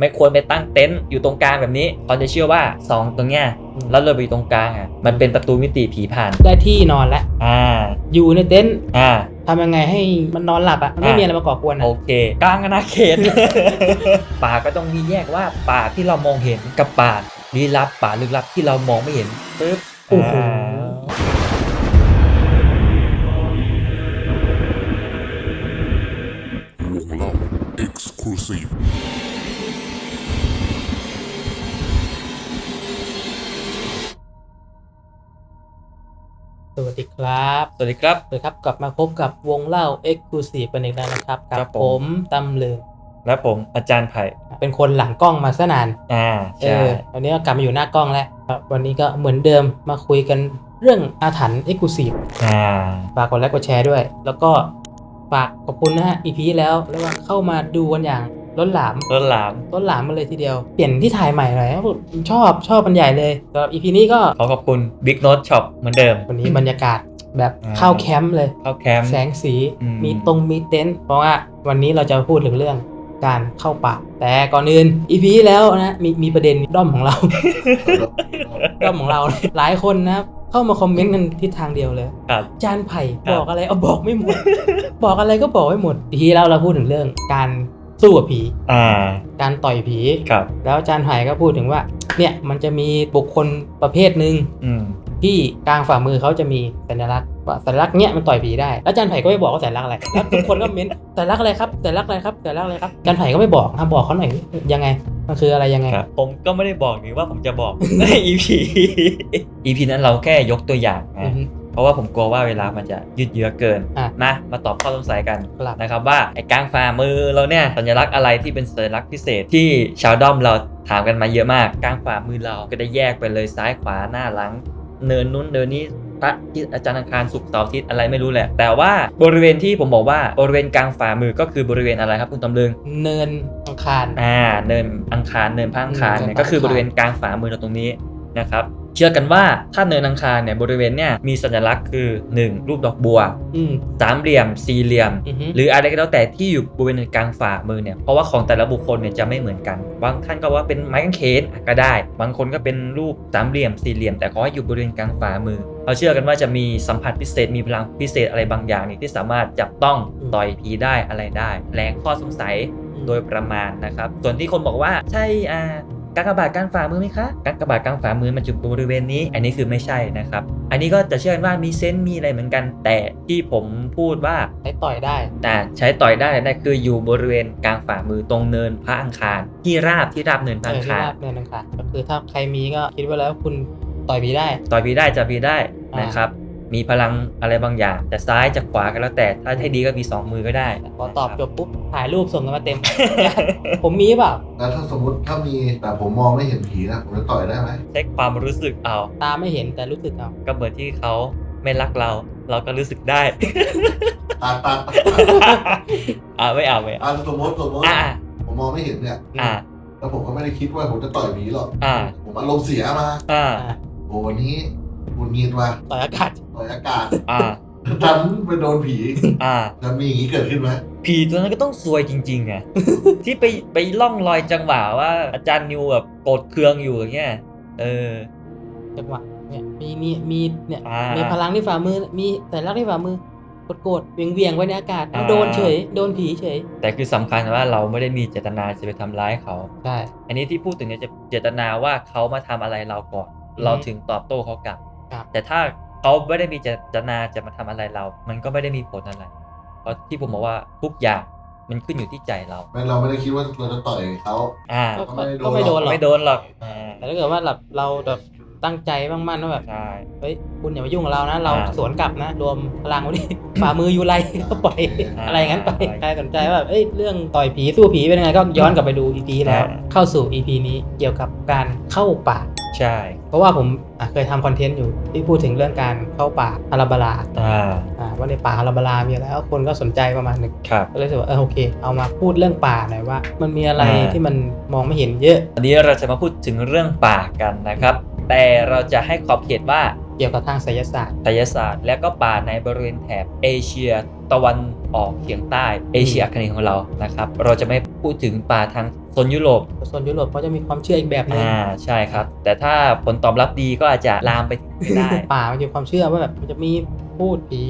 ไม่ควรไปตั้งเต็นท์อยู่ตรงกลางแบบนี้เขาจะเชื่อว่าซองตรงเนี้ยแล้วเราไปอยู่ตรงกลางอะมันเป็นประตูมิติผีผ่านได้ที่นอนแล้วอ่า อยู่ในเต็นท์อ่าทำยังไงให้มันนอนหลับอะมันไม่อะมีอะไรมาก่อกวนอะโอเค กลางอาณาเขต ป่าก็ต้องมีแยกว่าป่าที่เรามองเห็นกับป่าลี้ลับป่าลึกลับที่เรามองไม่เห็นปึ๊บโอ้โห วัสดีครับ สวัสดีครับสวัสดีครับ กลับมาพบกับวงเล่า Exclusive กันอีกแล้วนะครับครักับบผม ผมตำเลืองและผมอาจารย์ไผ่ เป็นคนหลังกล้องมาซะนานอ่า เอใช่อวันนี้ก็กลับมาอยู่หน้ากล้องแล้วครับวันนี้ก็เหมือนเดิมมาคุยกันเรื่องอาถรรพ์ Exclusive อ่า ฝากกดไลค์กดแชร์ด้วย แล้วก็ฝากขอบคุณนะฮะ EP ที่แล้วแล้วก็เข้ามาดูกันอย่าง ล้นหลามต้นหลามล้นหลามมาเลยทีเดียว เปลี่ยนที่ถ่ายใหม่หน่อยนะชอบชอบมันใหญ่เลยสำหรับ EP นี้ก็ขอขอบคุณ Big Note Shop เหมือนเดิม วันนี้บรรยากาศแบบอ่าเข้าแคมป์เลยเข้าแคมป์แสงสีอืมมีตรงมีเต็นท์เพราะว่าวันนี้เราจะพูดถึงเรื่องการเข้าป่าแต่ก่อนอื่น EP ที่แล้วนะมีมีประเด็นด้อมของเราด้อมของเราหลายคนนะครับเข้ามาคอมเมนต์กันทิศทางเดียวเลยครับจานไผ่ครับบอกอะไรเอาบอกไม่หมด บอกอะไรก็บอกไม่หมดทีแล้วเราพูดถึงเรื่องการ สู้กับผี อ่า การต่อยผี ครับ แล้วอาจารย์ไผ่ก็พูดถึงว่า เนี่ยมันจะมีบุคคลประเภทหนึ่งอืม ที่กลางฝ่ามือเขาจะมีสัญลักษณ์ว่าสัญลักษณ์เนี้ยมันต่อยผีได้แล้วอาจารย์ไผ่ก็ไม่บอกว่าสัญลักษณ์อะไรแล้วทุกคนก็เม้นสัญลักษณ์อะไรครับสัญลักษณ์อะไรครับสัญลักษณ์อะไรครับอาจารย์ไผ่ก็ไม่บอกอะบอกเขาหน่อยยังไงมันคืออะไรยังไงครับผมก็ไม่ได้บอกนี่ว่าผมจะบอก ใน EP EP นั้นเราแค่ยกตัวอย่างอืนะอฮึ เพราะว่าผมกลัวว่าเวลามันจะยืดเยื้อเกินอะนะมาตอบข้อสงสัยกันครับนะครับว่าไอ้กลางฝ่ามือเราเนี่ยสัญลักษณ์อะไรที่เป็นสัญลักษณ์พิเศษที่ชาวด้อมเราถามกันมาเยอะมากกลางฝ่ามือเราก็ได้แยกไปเลยซ้ายขวาหน้าหลัง เนินนู้นเนินนี้พระที่อาจารย์อังคารศุกร์เสาร์อาทิตย์อะไรไม่รู้แหละ แต่ว่าบริเวณที่ผมบอกว่าบริเวณกลางฝ่ามือก็คือบริเวณอะไรครับคุณตำลึงเนินอังคารอ่าเนินอังคารเนินพระอังคารอืมเนี่ยเนินพระก็คือบริเวณกลางฝ่ามือเราตรงนี้นะครับ เชื่อกันว่าถ้าเนินอังคารเนี่ยบริเวณเนี่ยมีสัญลักษณ์คือ 1. รูปดอกบัวอืม สามเหลี่ยม สี่เหลี่ยม อือฮึ หรืออะไรก็แล้วแต่ที่อยู่บริเวณกลางฝ่ามือเนี่ยเพราะว่าของแต่ละบุคคลเนี่ยจะไม่เหมือนกัน บางท่านก็ว่าเป็นไม้กางเขนอะก็ได้ บางคนก็เป็นรูปสามเหลี่ยมสี่เหลี่ยม แต่ขอให้อยู่บริเวณกลางฝ่ามือเขาเชื่อกันว่าจะมีสัมผัสพิเศษมีพลังพิเศษอะไรบางอย่างนี่ที่สามารถจับต้องต่อยผีได้อะไรได้แรงข้อสงสัย โดยประมาณนะครับ ส่วนที่คนบอกว่าใช่อ่า กากบาทกลางฝ่ามือไหมคะกากบาทกลางฝ่ามือมันอยู่บริเวณนี้ อันนี้คือไม่ใช่นะครับ อันนี้ก็จะเชื่อกันว่ามีเซนส์มีอะไรเหมือนกัน แต่ที่ผมพูดว่าใช้ต่อยได้อ่าใช้ต่อยได้ได้คืออยู่บริเวณกลางฝ่ามือตรงเนินพระอังคาร ที่ราบที่ราบเนินพระเออัองที่คารราบเนินอังคารก็คือถ้าใครมีก็คิดไว้แล้วคุณต่อยผีได้ ต่อยผีได้จับผีได้อ่านนะครับ มีพลังอะไรบางอย่างจะซ้ายจะขวาก็แล้วแต่ถ้าให้ดีก็มีสองมือก็ได้พอตอบจบปุ๊บถ่ายรูปส่งกันมาเต็ม ผมมีเปล่าแล้วถ้าสมมติถ้ามีแต่ผมมองไม่เห็นผีนะผมจะต่อยได้ไหมเช็คความรู้สึกเอาตาไม่เห็นแต่รู้สึกเอาก็เหมือนที่เขาไม่รักเรา เราก็รู้สึกได้ตาตาตาอ่าไม่เอาไม่เอาอ่าสมมติสมมติอ่าผมมองไม่เห็นเนี่ยอ่าแล้วผมก็ไม่ได้คิดว่าผมจะต่อยผีหรอกอ่าผมอารมณ์เสียมาอ่าอ่าโอ้วันนี้ คุณงีดว่าต่อยอากาศต่อยอากาศอ่า ดันไปโดนผีอ่าจะมีอย่างนี้เกิดขึ้นไหมผีตัวนั้นก็ต้องซวยจริงๆอะที่ไปไปล่องลอยจังหวะว่าอาจารย์นิวแบบโกรธเคืองอยู่อย่างเงี้ยเออ จังหวะเนี่ยมีนี่มีเนี่ยอ่ามีมีพลังที่ฝ่ามือมีสัญลักษณ์ที่ฝ่ามือกดกดๆเวียงเวียงๆไว้ในอากาศเอาอ่า โดนเฉยโดนผีเฉยแต่คือสำคัญว่าเราไม่ได้มีเจตนาจะไปทำร้ายเขา ใช่ อันนี้ที่พูดถึงเนี่ยจะเจตนาว่าเขามาทำอะไรเราก่อนอืมเราถึงตอบโต้เขากลับ ครับ แต่ถ้าเขาไม่ได้มีเจตนาจะมาทำอะไรเรา มันก็ไม่ได้มีผลอะไร เพราะที่ผมบอกว่าทุกอย่างมันขึ้นอยู่ที่ใจเราไม่เราไม่ได้คิดว่าเราจะต่อยเขา อ่าก็ก็ก็ไม่ก็โดนไม่โดนหรอกไม่โดนหรอกอ่าแต่ถ้าเกิดว่าแบบเราแบบตั้งใจมั่นๆว่าแบบใช่ เฮ้ยคุณอย่ามายุ่งกับเรานะ เราอ่าสวนกลับนะ รวมพลังไว้ดิฝ่ามืออยู่ไร ก็ปล่อยอ่าอะไรอย่างนั้นไปใครสนใจว่าแบบเอ้ยเรื่องต่อยผีสู้ผีเป็นยังไงก็ย้อนกลับไปดู EP แล้ว อ่า เข้าสู่ EP นี้เกี่ยวกับการเข้าป่า ใช่ เพราะว่าผมอะเคยทำคอนเทนต์อยู่ที่พูดถึงเรื่องการเข้าป่าฮาราบาลาอ่าอ่าว่าในป่าฮาราบาลามีอะไรแล้วคนก็สนใจประมาณหนึ่งครับ ก็เลยรู้สึกว่าเออโอเค เอามาพูดเรื่องป่าหน่อยว่า มันมีอะไรอ่า ที่มันมองไม่เห็นเยอะวันนี้เราจะมาพูดถึงเรื่องป่ากันนะครับ แต่เราจะให้ขอบเขตว่าเกี่ยวกับทางไสยศาสตร์ไสยศาสตร์ และก็ป่าในบริเวณแถบเอเชีย ตะวัน ออกเฉียงใต้เอเชียอาคเนย์ของเรานะครับเราจะไม่พูดถึงป่าทางโซนยุโรปส่วนยุโรปเขาจะมีความเชื่ออีกแบบหนึงอ่าใช่ครับ แต่ถ้าผลตอบรับดีก็อาจจะลามไปถึงไม่ได้ป่ามันจะมีความเชื่อว่าแบบมันจะมีพูดผี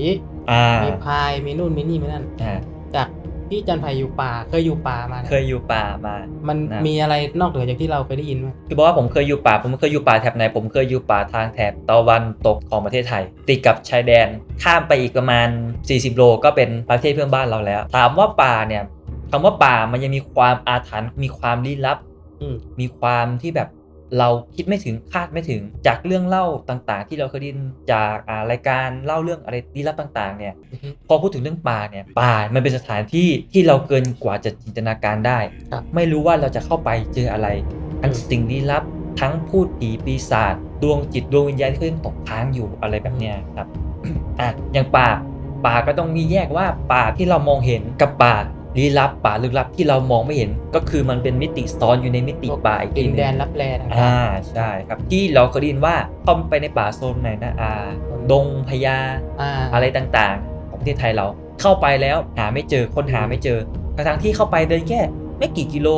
อ่ามีพายมีนู่นมีนี่มีนั่นอ่าจาก ที่จันไผ่อยู่ป่าเคยอยู่ป่ามานี่เคยอยู่ป่ามา มันนะมีอะไรนอกเหนือจากที่เราเคยได้ยินไหมคือบอกว่าผมเคยอยู่ป่า ผมเคยอยู่ป่าแถบไหน ผมเคยอยู่ป่าทางแถบตะวันตกของประเทศไทย ติดกับชายแดน ข้ามไปอีกประมาณ 40 โลก็เป็นประเทศเพื่อนบ้านเราแล้ว ถามว่าป่าเนี่ยคำว่าป่ามันยังมีความอาถรรพ์มีความลี้ลับ อืม มีความที่แบบ เราคิดไม่ถึงคาดไม่ถึงจากเรื่องเล่าต่างๆ ที่เราเคยได้ยินจากอ่ารายการเล่าเรื่องอะไรลี้ลับต่างๆเนี่ยอือฮึพอพูดถึงเรื่องป่าเนี่ยป่ามันเป็นสถานที่ที่เราเกินกว่าจะจินตนาการได้ครับไม่รู้ว่าเราจะเข้าไปเจออะไร ทั้งอืมสิ่งลี้ลับ ทั้งพูดผีปีศาจดวงจิตดวงวิญญาณที่เขายังตกค้างอยู่อะไรแบบเนี้ยครับอะอย่างป่าป่าก็ต้องมีแยกว่าป่าที่เรามองเห็นกับป่า ลี้ลับป่าลึกลับที่เรามองไม่เห็น ก็คือมันเป็นมิติซ้อนอยู่ในมิติป่าอีกดิทีนหนึแดงนรับแลต่างอ่าใช่ครับที่เราเคยได้ยินว่าเข้าไปในป่าโซนไหนนะอ่าดงพญาๆอ่าอะไรต่างๆ ของประเทศไทยเราเข้าไปแล้วหาไม่เจอคนหาไม่เจอทั้งๆที่เข้าไปเดินแค่ ไม่กี่กิโล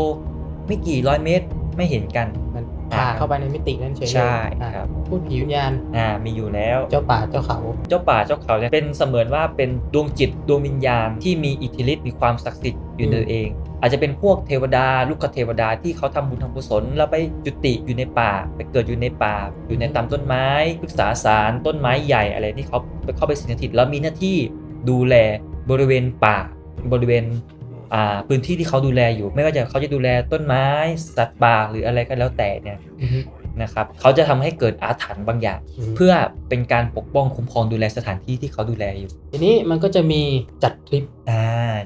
ไม่กี่ร้อยเมตรไม่เห็นกันมัน ผ่าเข้าไปในมิตินั้นเฉยๆใช่อ่าครับพูดผีวิญญาณอ่ามีอยู่แล้ว เจ้าป่าเจ้าเขา เจ้าป่าเจ้าเขาเนี่ยเป็นเสมือนว่าเป็นดวงจิตดวงวิญญาณที่มีอิทธิฤทธิ์มีความศักดิ์สิทธิ์อยู่ในตัวเอง อาจจะเป็นพวกเทวดาลูกคเทวดาที่เขาทำบุญทำกุศลแล้วไปจุติอยู่ในป่า ไปเกิดอยู่ในป่า อยู่ในตามต้นไม้พฤกษาสารต้นไม้ใหญ่อะไรที่เขาไปเข้าไปสิงสถิตแล้วมีหน้าที่ดูแลบริเวณป่าบริเวณอ่า พื้นที่ที่เขาดูแลอยู่ ไม่ว่าจะเขาจะดูแลต้นไม้ สัตว์ป่าหรืออะไรก็แล้วแต่เนี่ยอือฮึนะครับเขาจะทำให้เกิดอาถรรพ์บางอย่างอืมเพื่อเป็นการปกป้องคุ้มครองดูแลสถานที่ที่เขาดูแลอยู่ ทีนี้มันก็จะมีจัดทริปอ่า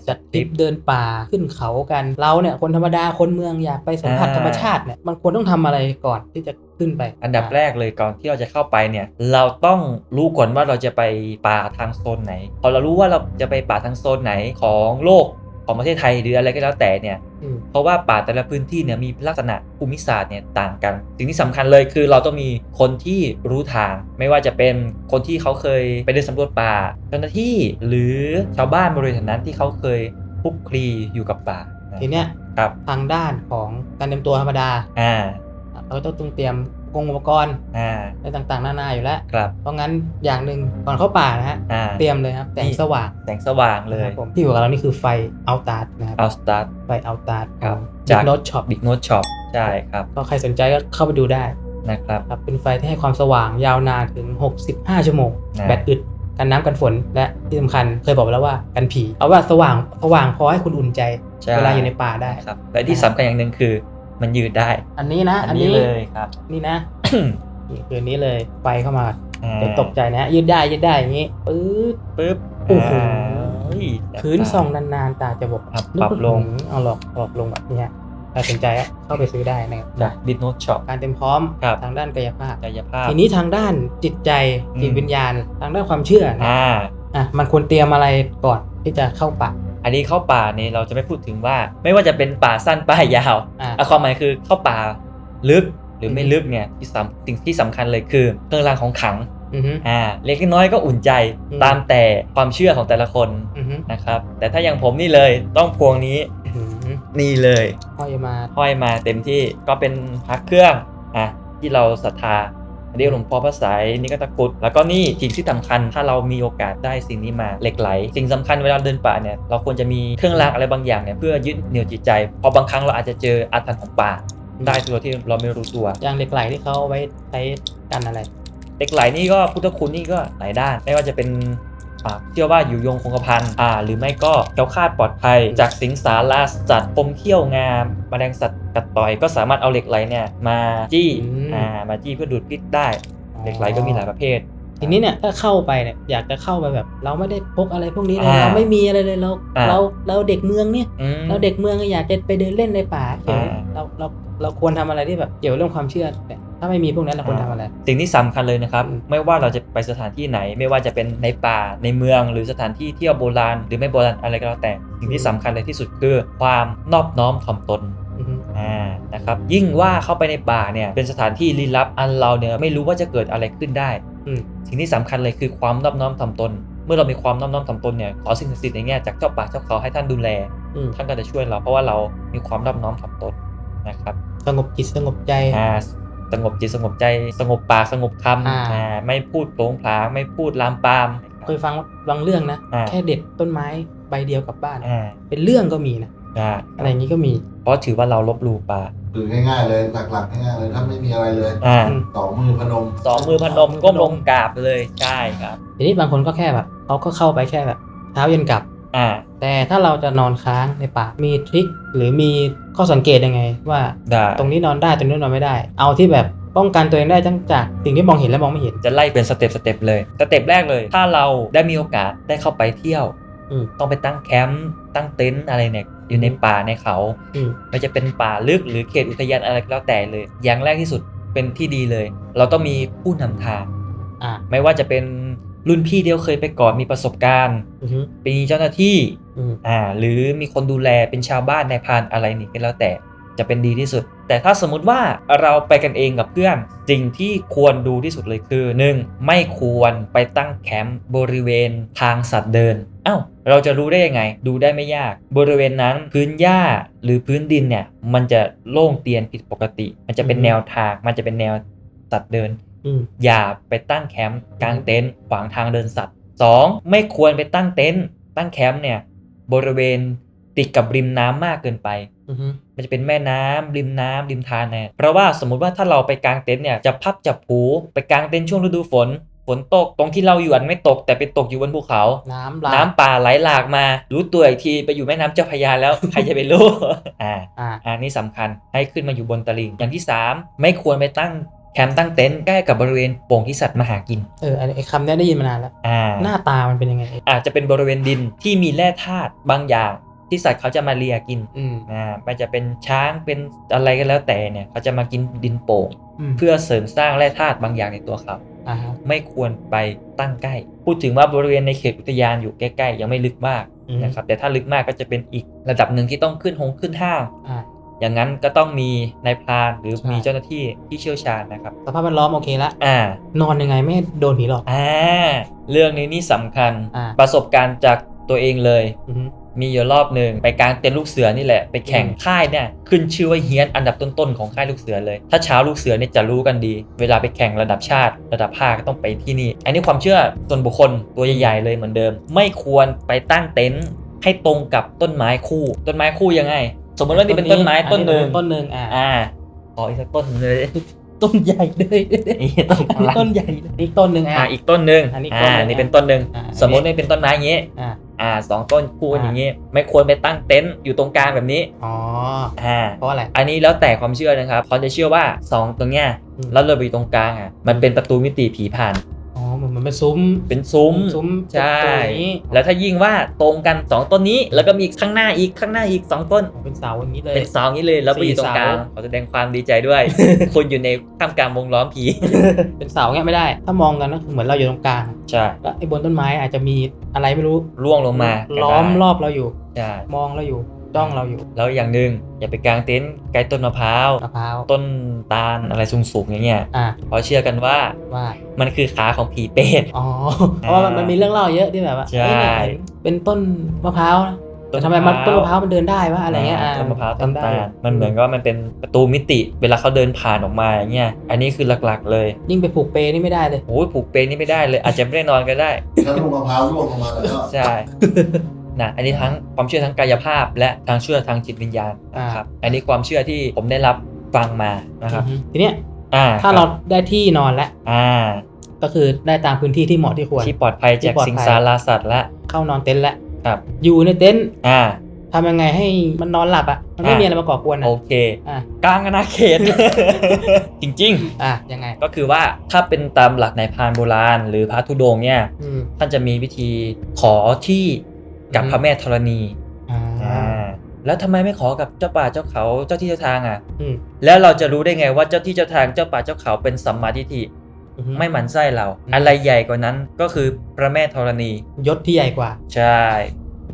จัดทริปเดินป่าขึ้นเขากันเราเนี่ยคนธรรมดาคนเมืองอยากไปสัมผัสอ่าธรรมชาติเนี่ยมันควรต้องทำอะไรก่อนที่จะขึ้นไป อันดับแรกเลยก่อนที่เราจะเข้าไปเนี่ยเราต้องรู้ก่อนว่าเราจะไปป่าทางโซนไหนพอเรารู้ว่าเราจะไปป่าทางโซนไหนของโลก ของประเทศไทยหรืออะไรก็แล้วแต่เนี่ยอืมเพราะว่าป่าแต่ละพื้นที่เนี่ยมีลักษณะภูมิศาสตร์เนี่ยต่างกัน สิ่งที่สำคัญเลยคือเราต้องมีคนที่รู้ทาง ไม่ว่าจะเป็นคนที่เขาเคยไปเดินสำรวจป่าเจ้าหน้าที่หรือชาวบ้านบริเวณนั้นที่เขาเคยคลุกคลีอยู่กับป่านะทีเนี้ยครับทางด้านของการเตรียมตัวธรรมดาอ่าเราต้องเตรียม กงอุปกรณ์อ่าอะไรต่างๆ นานาอยู่แล้ว ครับ เพราะงั้นอย่างหนึ่งก่อนเข้าป่านะฮะ อ่า เตรียมเลยครับ แสงสว่างแสงสว่างเลยนะครับผมที่อยู่กับเรานี่คือไฟเอาตาร์นะครับ เอาสตาร์ท ไฟเอาตาร์ครับ จาจากกโน้ตช็อปบิ๊กโน t ช็อปใช่ครับก็ใครสนใจก็เข้าไปดูได้นะครับ ครับ เป็นไฟที่ให้ความสว่างยาวนานถึง 65 ชั่วโมง นะ แบตอึด กันน้ำกันฝน และที่สำคัญเคยบอกไปแล้วว่ากันผี เอาว่าสว่างสว่างพอให้คุณอุ่นใจ ใช่เวลาอยู่ในป่าได้ ครับและที่สำคัญอย่างหนึ่งคือ มันยืดได้ อันนี้นะ อันนี้เลยครับ นี่นะนี่คืออนนี้เลยไฟเข้ามาอ่าเดี๋ยวตกใจนะ ยืดได้ยืดได้อย่างนี้ปื๊ดปึ๊บโอ้โหาเฮ้ยพื้นส่องนานๆ ตาจะบกครับนึกปรับว่าลงหืมเอาหลอกหลอกลงแบบนี้ฮะใครสนใจอะเข้าไปซื้อได้นะครับจากบิ๊กโน t ช็อปการเต็มพร้อมครับทางด้านกายภาพกายภาพทีนี้ทางด้านจิตใจอืมจิตวิญญาณ ทางด้านความเชื่อนะอ่าอะมันควรเตรียมอะไรก่อนที่จะเข้าป่า อันนี้เข้าป่าเนี่ยเราจะไม่พูดถึงว่า ไม่ว่าจะเป็นป่าสั้นป่ายาวอะอะความหมายคือเข้าป่าลึกหรือไม่อืมลึกเนี่ยที่สำสิ่งที่สำคัญเลยคือเครื่องรางของขลังอือฮึอ่าเล็กน้อยก็อุ่นใจอืมตามแต่ความเชื่อของแต่ละคนอือฮึนะครับ แต่ถ้าอย่างผมนี่เลยต้องพวงนี้อื้อหือนี่เลยห้อยมาห้อยมาเต็มที่ก็เป็นพระเครื่องอะที่เราศรัทธา เรียกหลวงพ่อพระสายนี่ก็ตะกรุด แล้วก็นี่สิ่งที่สำคัญถ้าเรามีโอกาสได้สิ่งนี้มาเหล็กไหล สิ่งสำคัญเวลาเดินป่าเนี่ยเราควรจะมีเครื่องรางอะไรบางอย่างเนี่ยเพื่อยึดเหนี่ยวจิตใจเพอบางครั้งเราอาจจะเจออาถรรพ์ของป่าได้ตัวที่เราไม่รู้ตัวอย่างเหล็กไหลที่เขาเอาไว้ใช้กันอะไรเหล็กไหลนี่ก็พุทธคุณนี่ก็หลายด้าน ไม่ว่าจะเป็น อ่าเชื่อว่าอยู่ยงคงกระพันอ่า หรือไม่ก็แคล้วคลาดปลอดภัย จากสิงสาราสัตว์ปมเขี้ยวงามแมลงสัตว์กัดต่อยก็สามารถเอาเหล็กไหลเนี่ยมาจี้อืมอ่ามาจี้เพื่อดูดพิษได้เหล็กไหลก็มีหลายประเภท ทีนี้เนี่ยถ้าเข้าไปเนี่ยอยากจะเข้าไปแบบ เราไม่ได้พกอะไรพวกนี้เลยอ่าเราไม่มีอะไรเลยเราอ่า เราเราเด็กเมืองเนี่ย อืม เราเด็กเมืองอยากจะไปเดินเล่นในป่าเฉยอ่า เราเราเราควรทำอะไรที่แบบเกี่ยวเรื่องความเชื่อเนี่ยถ้าไม่มีพวกนั้นเราควรทำอะไร สิ่งที่สำคัญเลยนะครับ อืม ไม่ว่าเราจะไปสถานที่ไหน ไม่ว่าจะเป็นในป่าในเมือง หรือสถานที่เที่ยวโบราณ หรือไม่โบราณอะไรก็แล้วแต่ สิ่งที่สำคัญเลยที่สุดคือ ความนอบน้อมถ่อมตน อือฮึ อ่านะครับยิ่งว่าเข้าไปในป่าเนี่ยเป็นสถานที่ลี้ลับอันเราเนี่ยไม่รู้ว่าจะเกิดอะไรขึ้นได้อืม สิ่งที่สำคัญเลยคือความนอบน้อมถ่อมตน เมื่อเรามีความน้อมน้อมถ่อมตนเนี่ยขอสิ่งศักดิ์สิทธิ์ในแง่จากเจ้าป่าเจ้าเขาให้ท่านดูแลอืมท่านก็จะช่วยเราเพราะว่าเรามีความน้อมน้อมถ่อมตนนะครับ สงบจิตสงบใจอ่าสงบจิตสงบใจ สงบปากสงบคอ่าำอ่าไม่พูดโผงผลางไม่พูดลามปามเคยฟังบางเรื่องนะอ่าแค่เด็ดต้นไม้ใบเดียวกลับบ้านอ่าเป็นเรื่องก็มีนะ อ่าอะไรอย่างนี้ก็มี เพราะถือว่าเราลบหลู่ป่า คือง่ายๆเลยหลักๆง่ายๆเลยถ้าไม่มีอะไรเลยอ่าอืมสองมือพนมสองมือพนมก้มลงกราบเลยใช่ครับ ทีนี้บางคนก็แค่แบบเขาก็เข้าไปแค่แบบเช้าเย็นกลับ อ่าแต่ถ้าเราจะนอนค้างในป่ามีทริคหรือมีข้อสังเกตยังไง ว่าได้ตรงนี้นอนได้ตรงนี้นอนไม่ได้ เอาที่แบบป้องกันตัวเองได้ทั้งจากสิ่งที่มองเห็นและมองไม่เห็นจะไล่เป็นสเต็ปสเต็ปเลยสเต็ปแรกเลย ถ้าเราได้มีโอกาสได้เข้าไปเที่ยว อืม ต้องไปตั้งแคมป์ตั้งเต็นท์อะไรเนี่ย อยู่ในป่าในเขาอืมไม่จะเป็นป่าลึกหรือเขตอุทยานอะไรก็แล้วแต่เลย อย่างแรกที่สุดเป็นที่ดีเลย เราต้องมีผู้นำทางอ่าไม่ว่าจะเป็นรุ่นพี่ที่เขาเคยไปก่อนมีประสบการณ์อือฮึเป็นเจ้าหน้าที่อืมอ่าหรือมีคนดูแลเป็นชาวบ้านในายพรานอะไรนี่ก็แล้วแต่ จะเป็นดีที่สุด แต่ถ้าสมมุติว่าเราไปกันเองกับเพื่อนสิ่งที่ควรดูที่สุดเลยคือ 1. ไม่ควรไปตั้งแคมป์บริเวณทางสัตว์เดินอ้าวเราจะรู้ได้ยังไง ดูได้ไม่ยาก บริเวณนั้นพื้นหญ้าหรือพื้นดินเนี่ย มันจะโล่งเตียนผิดปกติ มันจะเป็นแนวทาง มันจะเป็นแนวสัตว์เดินอืมอย่าไปตั้งแคมป์กลางเต็นท์ขวางทางเดินสัตว์ 2. ไม่ควรไปตั้งเต็นท์ตั้งแคมป์เนี่ยบริเวณ ติดกับริมน้ำมากเกินไปอือฮึมันจะเป็นแม่น้ำริมน้ำริมทานเนี่ยเพราะว่าสมมุติว่าถ้าเราไปกางเต็นท์เนี่ยจะพับจับผูไปกางเต็นท์ช่วงฤดูฝนฝนตกตรงที่เราอยู่อันไม่ตกแต่ไปตกอยู่บนภูเขา น้ำลาน้ำป่าไหลหลากมา รู้ตัวอีกทีไปอยู่แม่น้ำเจ้าพระยาแล้ว ใครจะไปรู้ อ่าอ่าอันนี้สำคัญให้ขึ้นมาอยู่บนตลิ่งอย่างที่ 3 ไม่ควรไปตั้งแคมป์ตั้งเต็นท์ใกล้กับบริเวณโป่งที่สัตว์มาหากิน เออไอ้คำเนี้ยได้ยินมานานแล้ว อ่า หน้าตามันเป็นยังไง อาจจะเป็นบริเวณดินที่มีแร่ธาตุบางอย่าง ที่สัตว์เขาจะมาเลียกินอืมอ่ามันจะเป็นช้างเป็นอะไรก็แล้วแต่เนี่ย เขาจะมากินดินโป่งอืมเพื่อเสริมสร้างแร่ธาตุบางอย่างในตัวเขาอ่าฮะไม่ควรไปตั้งใกล้ พูดถึงว่าบริเวณในเขตอุทยานอยู่ใกล้ๆยังไม่ลึกมากอืมนะครับ แต่ถ้าลึกมากก็จะเป็นอีกระดับหนึ่งที่ต้องขึ้นหงขึ้นห้างอ่าอย่างนั้นก็ต้องมีนายพรานหรือใช่มีเจ้าหน้าที่ที่เชี่ยวชาญนะครับสภาพแวดล้อมโอเคละอ่านอนยังไงไม่ให้โดนผีหลอกอ่าเรื่องนี้นี่สำคัญอ่าประสบการณ์จากตัวเองเลยอือฮึ มีอยู่รอบหนึ่งไปกลางเต็นท์ลูกเสือนี่แหละไปแข่งอืมค่ายเนี่ยขึ้นชื่อว่าเฮียนอันดับต้นๆของค่ายลูกเสือเลย ถ้าเช้าลูกเสือเนี่ยจะรู้กันดี เวลาไปแข่งระดับชาติ ระดับภาคก็ต้องไปที่นี่ อันนี้ความเชื่อส่วนบุคคลตัวใหญ่ๆเลยเหมือนเดิม ไม่ควรไปตั้งเต็นท์ให้ตรงกับต้นไม้คู่ ต้นไม้คู่ยังไง สมมติว่านี่เป็นต้นไม้ต้นหนึ่งต้นหนึ่งอ่าอ่าขออีกสักต้นหนึ่งเลยต้นใหญ่เลยนี่ต้นอันนี้ต้นใหญ่เลยอีกต้นหนึ่งอะอ่าอีกต้นหนึ่งอันนี้ต้นหนึ่งนี่เป็นต้นหนึ่งอ่าสมมตินี่เป็นต้นไม้อย่างงี้อ่า อ่าสองต้นคู่กันอ่าอย่างงี้ ไม่ควรไปตั้งเต็นท์อยู่ตรงกลางแบบนี้อ๋ออ่าเพราะอะไรอันนี้แล้วแต่ความเชื่อนะครับเขาจะเชื่อว่า 2 ตรงเนี้ยอืมแล้วเราไปอยู่ตรงกลางอะมันเป็นประตูมิติผีผ่านอ๋อเห มือนมันเป็นซุ้มเป็นซุ้มซุ้มใช่ตัวนี้แล้วถ้ายิ่งว่าตรงกัน 2 ต้นนี้ แล้วก็มีข้างหน้าอีกข้างหน้าอีก 2 ต้นอ๋อเป็นเสาอย่างนี้เลยเป็นเสาอย่างนี้เลยแล้วไปอยู่ตรงกลางสี่เสาขอแสดงความดีใจด้วย คนอยู่ในท่ามกลางวงล้อมผีเป็นเสาเงี้ยไม่ได้ ถ้ามองกันก็คือเหมือนเราอยู่ตรงกลางใช่แล้วไอ้บนต้นไม้อาจจะมีอะไรไม่รู้ล่วงลงมาก็ล้อมได้รอบเราอยู่ใช่มองเราอยู่ จ้องเราอยู่ แล้วอย่างหนึ่งอย่าไปกางเต็นท์ใกล้ต้นมะพร้าวมะพร้าวต้นตาลอะไรสูงๆอย่างเงี้ยอ่าเพราะเชื่อกันว่าว่ามันคือขาของผีเปรตอ๋อเพราะว่ามันมันมีเรื่องเล่าเยอะที่แบบว่าใช่เอ้ยเนี่ยเป็นต้นมะพร้าวนะแต่ทำไมมันต้นมะพร้าวมันเดินได้วะอะไรเงี้ยอ่าต้นมะพร้าวต้นจำได้ตาลมันเหมือนก็มันเป็นประตูมิติ เวลาเขาเดินผ่านออกมาอย่างเงี้ย อันนี้คือหลักๆ เลย ยิ่งไปผูกเปนี่ไม่ได้เลยโอ้ยผูกเปรนี่ไม่ได้เลย อาจจะไม่ได้นอนก็ได้ถ้าลูกมะพร้าวร่วงลงมาแล้วก็ใช่ นะอันนี้ทั้งความเชื่อทั้งกายภาพ และทางเชื่อทางจิตวิญญาณนะครับอันนี้ความเชื่อที่ผมได้รับฟังมานะครับอือฮึทีเนี้ยอ่าถ้าเราได้ที่นอนแล้วอ่าก็คือได้ตามพื้นที่ที่เหมาะที่ควรที่ปลอดภัยที่จากปลอดภัยสิงสารสัตว์และเข้านอนเต็นท์แล้วครับอยู่ในเต็นท์อ่าทำยังไงให้มันนอนหลับอะมันไม่อะมีอะไรมาก่อกวนอะโอเคอะกลางอาณาเขตจริงอะยังไงๆก็คือว่าถ้าเป็นตามหลักในพรานโบราณ หรือพระธุดงค์เนี่ยอืมท่านจะมีวิธีขอที่ กับอืมพระแม่ธรณีอ่าอ่าแล้วทำไมไม่ขอกับเจ้าป่าเจ้าเขาเจ้าที่เจ้าทางอะอืมแล้วเราจะรู้ได้ไงว่าเจ้าที่เจ้าทางเจ้าป่าเจ้าเขาเป็นสัมมาทิฏฐิอือฮึไม่หมั่นไส้เราอืมอะไรใหญ่กว่านั้นก็คือพระแม่ธรณียศที่ใหญ่กว่า ใช่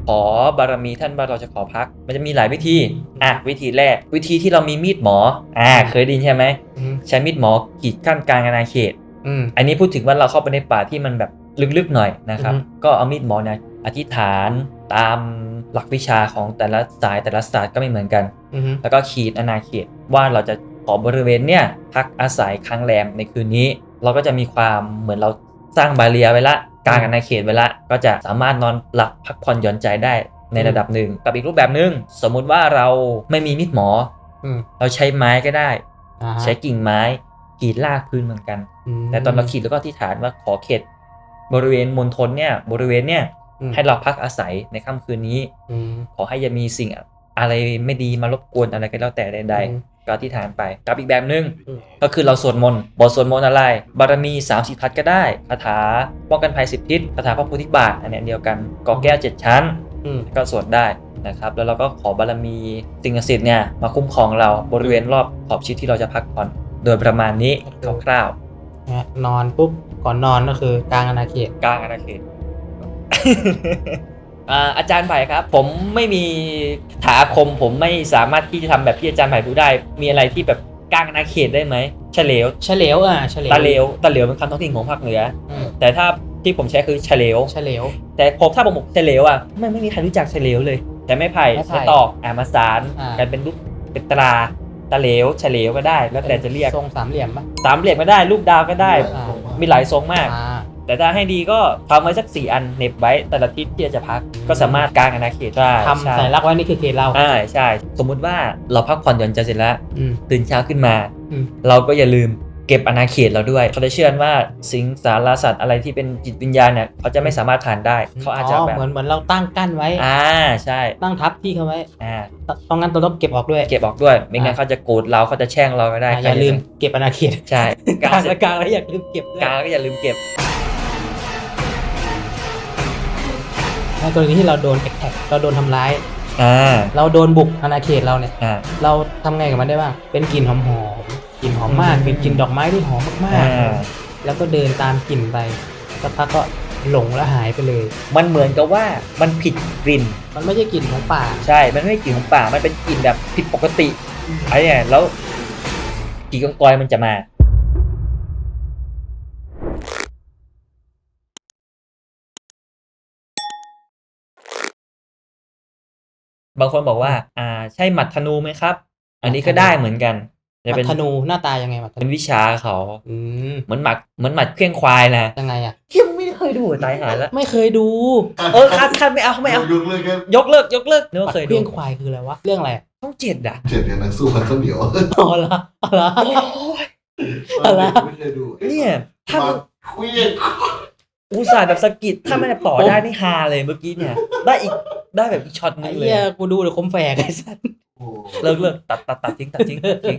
ขอบารมีท่านว่าเราจะขอพัก มันจะมีหลายวิธีอะวิธีแรก วิธีที่เรามีมีดหมออ่าเคยไดยินใช่ไหมอืมใช้มีดหมอขีดขั้นกลางอาณาเขตอืมอันนี้พูดถึงว่าเราเข้าไปในป่าที่มันแบบลึกๆหน่อยนะครับอือฮึก็เอามีดหมอเนี่ย อธิษฐานตามหลักวิชาของแต่ละสายแต่ละศาสตร์ก็ไม่เหมือนกันอือฮึแล้วก็ขีดอนาเขตว่าเราจะขอบริเวณเนี่ยพักอาศัยค้างแรมในคืนนี้ เราก็จะมีความเหมือนเราสร้างบาเรียไว้ละกลางอาณาเขตไว้ละก็จะสามารถนอนหลับพักผ่อนหย่อนใจได้ในระดับหนึ่งกับอีกรูปแบบหนึ่งสมมุติว่าเราไม่มีมีดหมออืมเราใช้ไม้ก็ได้อ่าฮะใช้กิ่งไม้ขีดลากพื้นเหมือนกันมแต่ตอนเราขีดแล้วก็ที่ฐานว่าขอเขตบริเวณมณฑลเนี่ยบริเวณเนี่ยอืม ให้เราพักอาศัยในค่ำคืนนี้อืมขอให้อย่ามีสิ่งอะไรไม่ดีมารบกวนอะไรก็แล้วแต่ใดอืมๆก็อธิษฐานไปกับอีกแบบหนึงอืมก็คือเราสวดมนต์บทสวดมนต์อะไร บารมี3ามสิทัศก็ได้คาถาป้องกันภัยสิบทิศคาถาพระโพุทธิบาทอันเนี้ยเดียวกันกอแก้วเจ็ดชั้นอืมก็สวดได้นะครับแล้วเราก็ขอบารมีสิ่งศักดิ์สิทธิ์เนี่ยมาคุ้มครองเราบริเวณรอบขอบชิดที่เราจะพักผ่อนโดยประมาณนี้คร่าวนะฮะนอนปุ๊บก่อนนอนก็คือกลางอาณาเขตๆกลางอาณาเขต อ่าอาจารย์ไผ่ครับ ผมไม่มีถาอาคมผมไม่สามารถที่จะทำแบบที่อาจารย์ไผ่พูดได้ มีอะไรที่แบบกลางอาณาเขตได้ไหมเฉลวเฉลวอะเฉลวตาเหลวตาเหลวเป็นคำท้องถิ่นของภาคเหนืออืมแต่ถ้าที่ผมใช้คือเฉลวเฉลวแต่ผมถ้าผมบอกเฉลวอะไม่ไม่มีใครรู้จักเฉลวเลย แต่ไม่ไผ่ไม้ไผ่ใช้ตอกอ่ามาสารอ่ากันเป็นรูปเป็นตราตาเหลวเฉลวก็ได้ แล้วแต่จะเรียกทรงสามเหลี่ยมปะสามเหลี่ยมก็ได้รูปดาวก็ได้อ่ามีหลายทรงมากอ่า แต่ถ้าให้ดีก็ทำไว้สักสี่อันเหน็บไว้แต่ละทิศที่จะพักก็สามารถกางอาณาเขตได้ทำใช่สัญลักษณ์ไว้นี่คือเขตเราอ่าใช่ สมมุติว่าเราพักผ่อนหย่อนใจเสร็จแล้วอืมตื่นเช้าขึ้นมาอืมเราก็อย่าลืมเก็บอาณาเขตเราด้วยเขาจะเชื่อกันว่าสิงสารสัตว์อะไรที่เป็นจิตวิญญาณเนี่ยเขาจะไม่สามารถผ่านได้ เขาอาจจะแบบเหมือนเหมือนเราตั้งกั้นไว้ อ่าใช่ ตั้งทับที่เขาไว้ อ่าต้องงั้นเราต้องเก็บออกด้วย เก็บออกด้วย ไม่งั้นอ่าเขาจะโกรธเราเขาจะแช่งเราก็ได้อ่าอย่าลืมเก็บอาณาเขต ใช่กกาลางรและกลางแล้วอย่าลืมเก็บด้วยกาก็อย่าลืมเก็บ ในกรณีที่เราโดนแท็กเราโดนทำร้าย อ่า เราโดนบุกอาณาเขตเราเนี่ย อ่า เราทำไงกับมันได้บ้าง เป็นกลิ่นหอมหอมๆกลิ่นหอมมาก อืม เป็นกลิ่นดอกไม้ที่หอมมากอ่า ๆ แล้วก็เดินตามกลิ่นไปสักพักก็หลงแล้วหายไปเลย มันเหมือนกับว่ามันผิดกลิ่น มันไม่ใช่กลิ่นของป่า ใช่ มันไม่ใช่กลิ่นของป่า มันเป็นกลิ่นแบบผิดปกติ ไอ้เนี่ยแล้วกีกองกอยมันจะมา บางคนบอกว่าอ่าใช่หมัดธนูไหมครับ อันนี้ก็ได้เหมือนกันจะมัเป็นดธนูหน้าตายังไงมัดธเป็นนูวิชาเขาอืมเหมือนหมัดเหมือนหมัดเครื่องควายนะยังไงอะยังไม่เคยดูตายหาแล้วไม่เคยดู เออคัดคัดไม่เอาไม่เอายุกเลยกันยกเลิกยกเลิกนึกว่าเคยเคดูรื่องควายคืออะไรวะเรื่องอะไรอะต้องเจ็ดอะเจ็ดเนี่ยนักสู้พันข้าวเหนียวอ๋อเหรออ๋อเหรอโอ้ยอะไรไม่เคยดูเนี่ยถ้ามามันคุยงอุตส่าห์แบบสะกิดถ้ามันต่อได้นี่ฮาเลยเมื่อกี้เนี่ยได้อีก ได้แบบอีกช็อตนึไอ้งเลยเหี้ยกูดูแต่คมแฝกไอ้สัสโอ้โหเลิกเลิกตัดตัดตัดทิ้งตัดทิ้งตัดทิ้ง